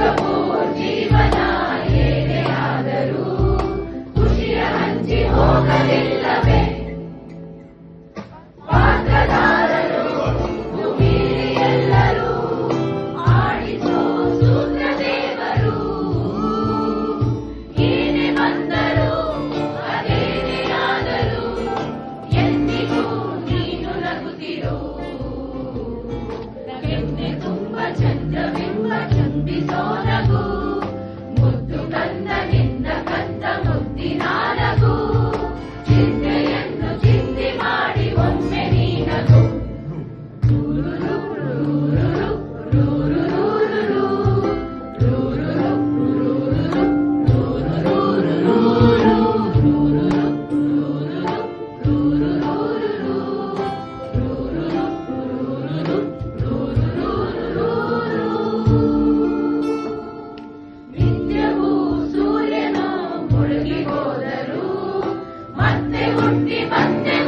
Kabul, Jiva ಹುಟ್ಟಿ ಹೋದರು ಮತ್ತೆ ಹುಟ್ಟಿ ಬಂದೆ.